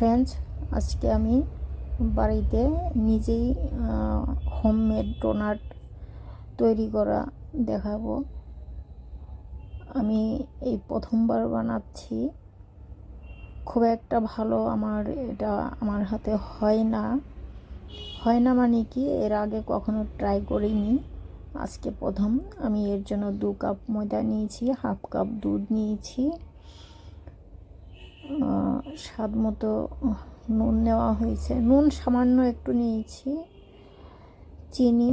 Friends আজকে আমি বাড়িতে নিজেই হোমমেড ডোনাট তৈরি করা দেখাবো। আমি এই প্রথমবার বানাচ্ছি। খুব একটা ভালো আমার এটা আমার হাতে হয় না। হয় না মানে কি, এর আগে কখনো ট্রাই করিনি। আজকে প্রথম, আমি এর জন্য দু কাপ ময়দা নিয়েছি হাফ কাপ দুধ নিয়েছি। স্বাদ মতো নুন নেওয়া হয়েছে। নুন সামান্য একটু নিয়েছি। চিনি,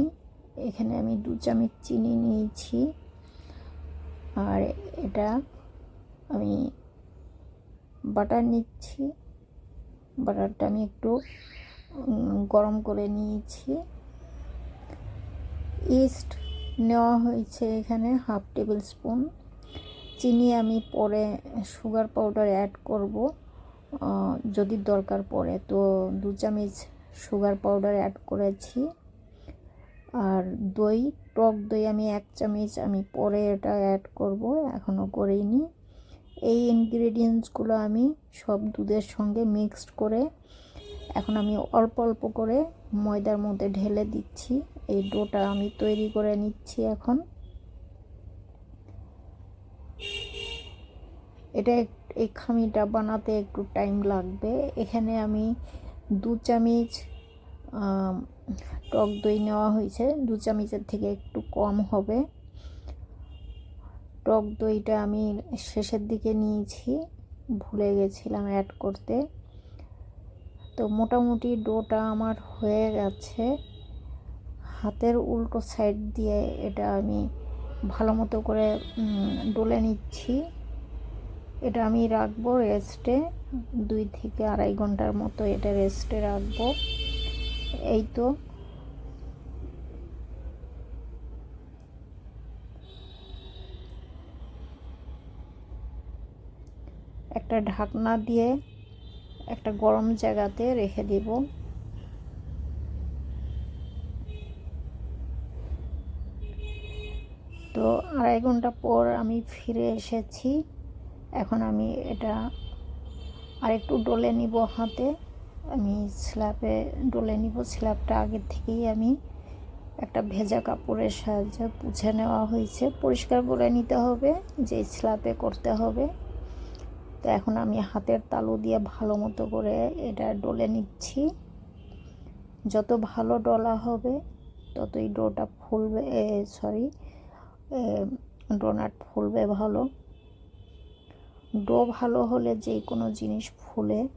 এখানে আমি দু চামচ চিনি নিয়েছি। আর এটা আমি বাটার নিচ্ছি। বাটারটা আমি একটু গরম করে নিয়েছি। ইস্ট নেওয়া হয়েছে এখানে হাফ টেবিল স্পুন। চিনি আমি পরে সুগার পাউডার অ্যাড করব যদি দরকার পড়ে। তো দু চামচ সুগার পাউডার অ্যাড করেছি। আর দই, টক দই আমি এক চামচ আমি পরে এটা অ্যাড করব এখনও করিনি। এই ইনগ্রেডিয়েন্টসগুলো আমি সব দুধের সঙ্গে মিক্সড করে এখন আমি অল্প অল্প করে ময়দার মধ্যে ঢেলে দিচ্ছি। এই ডোটা আমি তৈরি করে নিচ্ছি এখন। এটা এই খামিটা বানাতে একটু টাইম লাগবে। এখানে আমি দু চামচ টক দই নেওয়া হয়েছে। দু চামচের থেকে একটু কম হবে। টক দইটা আমি শেষের দিকে নিয়েছি। ভুলে গেছিলাম অ্যাড করতে। তো মোটামুটি ডোটা আমার হয়ে গেছে। হাতের উল্টো সাইড দিয়ে এটা আমি ভালো মতো করে ডলে নিচ্ছি। এটা আমি রাখব রেস্টে দুই থেকে আড়াই ঘণ্টার মতো এটা রেস্টে রাখব। এই তো। একটা ঢাকনা দিয়ে একটা গরম জায়গাতে রেখে দিব। তো আড়াই ঘণ্টা পর আমি ফিরে এসেছি। এখন আমি এটা আরেকটু ডলে নিব হাতে। আমি স্ল্যাবে ডলে নিব। স্ল্যাবটা আগের থেকেই আমি একটা ভেজা কাপড়ের সাহায্যে পুছে নেওয়া হয়েছে। পরিষ্কার করে নিতে হবে, যে স্ল্যাবে করতে হবে। তো এখন আমি হাতের তালু দিয়ে ভালো মতো করে এটা ডলে নিচ্ছি। যত ভালো ডলা হবে, ততই ডোটা ফুলবে সরি ডোনাট ফুলবে ভালো। ডো ভালো হলে যে কোনো জিনিস ফুলে।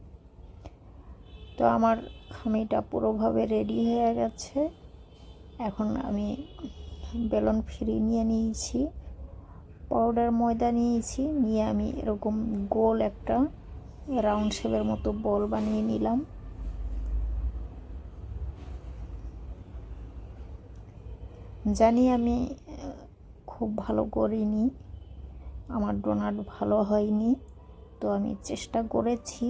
তো আমার খামিটা পুরোভাবে রেডি হয়ে গেছে। এখন আমি বেলন ফ্রি নিয়ে নিয়েছি, পাউডার ময়দা নিয়েছি, নিয়ে আমি এরকম গোল একটা রাউন্ড শেপের মতো বল বানিয়ে নিলাম। জানি আমি খুব ভালো করিনি। আমার ডোনাট ভালো হয়নি, তো আমি চেষ্টা করেছি।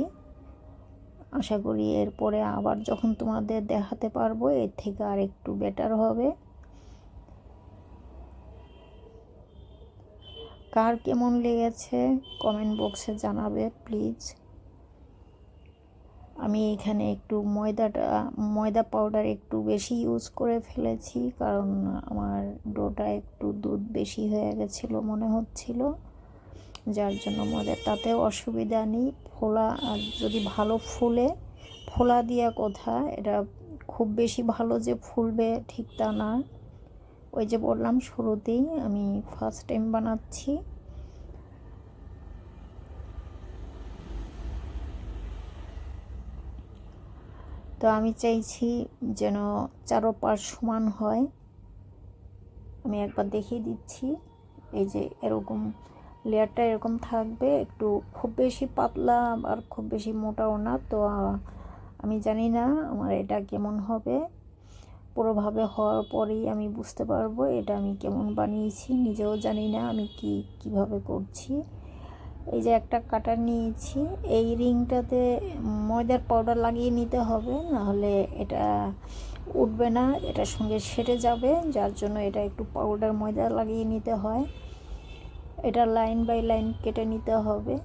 আশা করি এরপরে আবার যখন তোমাদের দেখাতে পারব, এর থেকে আর একটু বেটার হবে। কার কেমন লেগেছে কমেন্ট বক্সে জানাবে প্লিজ আমি এখানে একটু ময়দাটা, ময়দা পাউডার একটু বেশি ইউজ করে ফেলেছি, কারণ আমার ডোটা একটু দুধ বেশি হয়ে গেছিল মনে হচ্ছিল। যার জন্য আমাদের তাতেও অসুবিধা নেই, ফোলা যদি ভালো ফুলে, ফোলা দিয়া কথা, এটা খুব বেশি ভালো যে ফুলবে ঠিক তা না। ওই যে বললাম শুরুতেই, আমি ফার্স্ট টাইম বানাচ্ছি। তো আমি চাইছি যেন চারোপাশ সমান হয়। আমি একবার দেখিয়ে দিচ্ছি, এই যে এরকম লেয়ারটা এরকম থাকবে। একটু খুব বেশি পাতলা আর খুব বেশি মোটাও না। তো আমি জানি না আমার এটা কেমন হবে। পুরোভাবে হওয়ার পরেই আমি বুঝতে পারব এটা আমি কেমন বানিয়েছি। নিজেও জানি না আমি কি, কীভাবে করছি। এই যে একটা কাটার নিয়েছি। এই রিংটাতে ময়দার পাউডার লাগিয়ে নিতে হবে। নাহলে এটা উঠবে না, এটা সঙ্গে সেটে যাবে। যার জন্য এটা একটু পাউডার ময়দা লাগিয়ে নিতে হয়। এটা লাইন বাই লাইন কেটে নিতে হবে।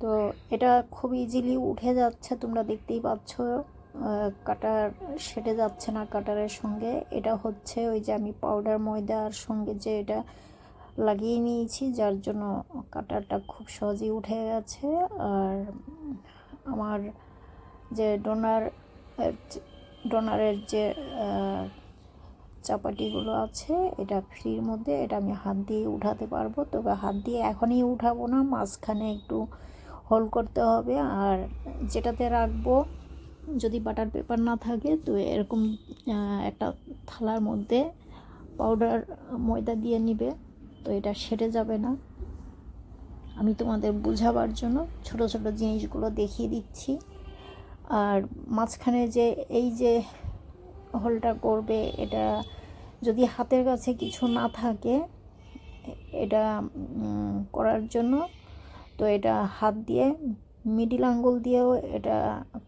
তো এটা খুব ইজিলি উঠে যাচ্ছে, তোমরা দেখতেই পাচ্ছ কাটার সেটে যাচ্ছে না কাটারের সঙ্গে। এটা হচ্ছে ওই যে আমি পাউডার ময়দার সঙ্গে যে এটা লাগিয়ে নিয়েছি, যার জন্য কাটারটা খুব সহজেই উঠে গেছে। আর আমার যে ডোনার ডোনারের যে চাপাটিগুলো আছে, এটা ফ্রির মধ্যে, এটা আমি হাত দিয়ে উঠাতে পারব। তবে হাত দিয়ে এখনই উঠাবো না, মাঝখানে একটু হোল করতে হবে। আর যেটাতে রাখব, যদি বাটার পেপার না থাকে, তো এরকম একটা থালার মধ্যে পাউডার, ময়দা দিয়ে নিবে। তো এটা সেটে যাবে না। আমি তোমাদের বোঝাবার জন্য ছোট ছোট জিনিসগুলো দেখিয়ে দিচ্ছি। আর মাঝখানে যে এই যে হোলটা করবে, এটা যদি হাতের কাছে কিছু না থাকে, এটা করার জন্য, তো এটা হাত দিয়ে মিডিল আঙ্গুল দিয়েও এটা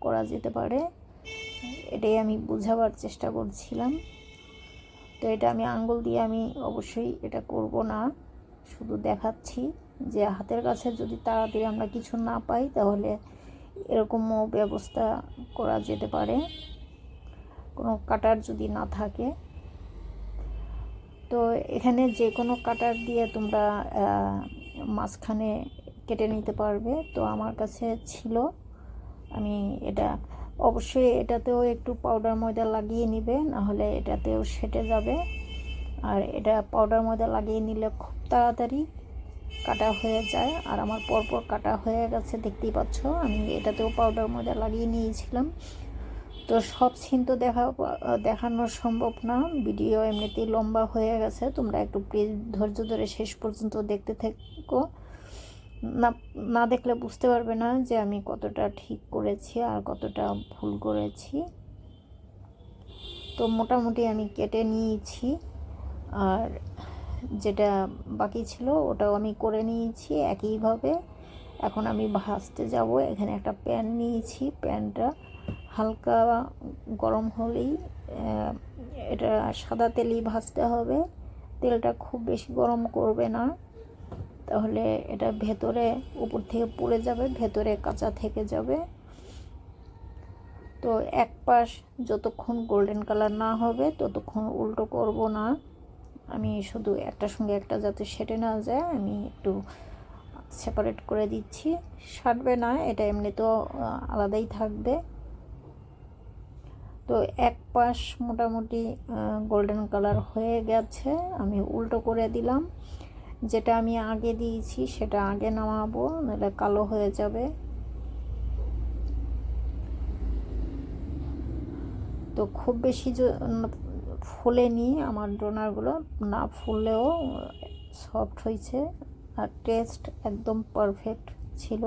করা যেতে পারে। এটাই আমি বোঝাবার চেষ্টা করছিলাম। তো এটা আমি আঙ্গুল দিয়ে আমি অবশ্যই এটা করব না, শুধু দেখাচ্ছি। যে হাতের কাছে যদি তাড়াতাড়ি আমরা কিছু না পাই, তাহলে এরকমও ব্যবস্থা করা যেতে পারে। কোনো কাটার যদি না থাকে। তো এখানে যে কোনো কাটার দিয়ে তোমরা মাঝখানে কেটে নিতে পারবে। তো আমার কাছে ছিল। আমি এটা, অবশ্যই এটাতেও একটু পাউডার ময়দা লাগিয়ে নিবে, নাহলে এটাতেও সেটে যাবে। আর এটা পাউডার ময়দা লাগিয়ে নিলে খুব তাড়াতাড়ি কাটা হয়ে যায়। আর আমার পরপর কাটা হয়ে গেছে, দেখতেই পাচ্ছ? আমি এটাতেও পাউডার ময়দা লাগিয়ে নিয়েছিলাম। তো সব সিন তো দেখা, দেখানো সম্ভব না। ভিডিও এমনিতেই লম্বা হয়ে গেছে। তোমরা একটু প্লিজ ধৈর্য ধরে শেষ পর্যন্ত দেখতে থেকো। না না দেখলে বুঝতে পারবে না যে আমি কতটা ঠিক করেছি আর কতটা ভুল করেছি। তো মোটামুটি আমি কেটে নিয়েছি। আর যেটা বাকি ছিল, ওটাও আমি করে নিয়েছি একইভাবে। এখন আমি ভাজতে যাব। এখানে একটা প্যান নিয়েছি। প্যানটা হালকা গরম হলেই এটা সাদা তেলই ভাজতে হবে। তেলটা খুব বেশি গরম করবে না। তাহলে এটা ভেতরে, উপর থেকে পুড়ে যাবে, ভেতরে কাঁচা থেকে যাবে। তো এক পাশ যতক্ষণ গোল্ডেন কালার না হবে, ততক্ষণ উল্টো করব না। আমি শুধু একটার সঙ্গে একটা যাতে সেটে না যায়, আমি একটু সেপারেট করে দিচ্ছি। সারবে না, এটা এমনি তো আলাদাই থাকবে। তো এক পাশ মোটামুটি গোল্ডেন কালার হয়ে গেছে, আমি উল্টো করে দিলাম। যেটা আমি আগে দিয়েছি, সেটা আগে নামাবো, নাহলে কালো হয়ে যাবে। তো খুব বেশি ফুলেনি আমার ডোনারগুলো। না ফুললেও সফট হয়েছে আর টেস্ট একদম পারফেক্ট ছিল।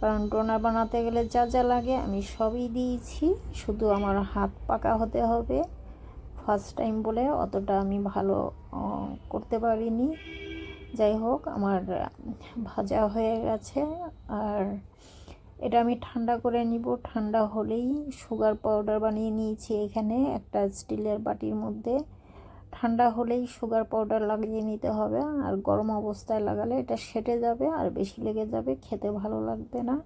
কারণ ডোনার বানাতে গেলে যা যা লাগে আমি সবই দিয়েছি। শুধু আমার হাত পাকা হতে হবে। ফার্স্ট টাইম বলে অতটা আমি ভালো করতে পারিনি। যাই হোক, আমার ভাজা হয়ে গেছে। আর এটা আমি ঠান্ডা করে নিব। ঠান্ডা হলেই সুগার পাউডার বানিয়ে নিয়েছি এখানে একটা স্টিলের বাটির মধ্যে। ঠান্ডা হলেই সুগার পাউডার লাগিয়ে নিতে হবে। আর গরম অবস্থায় লাগালে এটা সেটে যাবে আর বেশি লেগে যাবে, খেতে ভালো লাগবে না।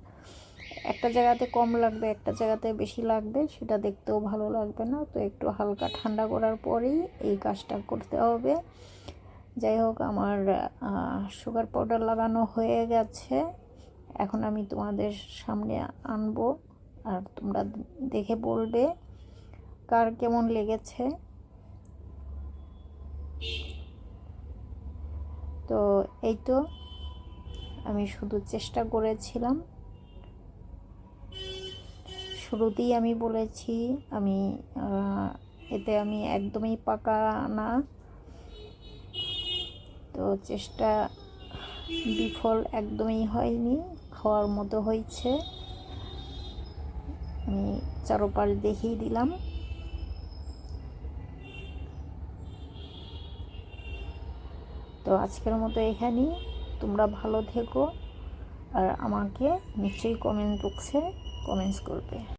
একটা জায়গাতে কম লাগবে, একটা জায়গাতে বেশি লাগবে, সেটা দেখতেও ভালো লাগবে না। তো একটু হালকা ঠান্ডা করার পরেই এই কাজটা করতে হবে। যাই হোক, আমার সুগার পাউডার লাগানো হয়ে গেছে। এখন আমি তোমাদের সামনে আনব আর তোমরা দেখে বলবে কার কেমন লেগেছে। তো এই তো, আমি শুধু চেষ্টা করেছিলাম। শুরুতেই আমি বলেছি, আমি এতে আমি একদমই পাকা না। তো চেষ্টা বিফল একদমই হয়নি। খাওয়ার মতো হয়েছে। আমি চারোপাশ দেখিয়ে দিলাম। তো আজকের মতো এখানেই। তোমরা ভালো থেকো আর আমাকে নিশ্চয়ই কমেন্ট বক্সে কমেন্টস করবে।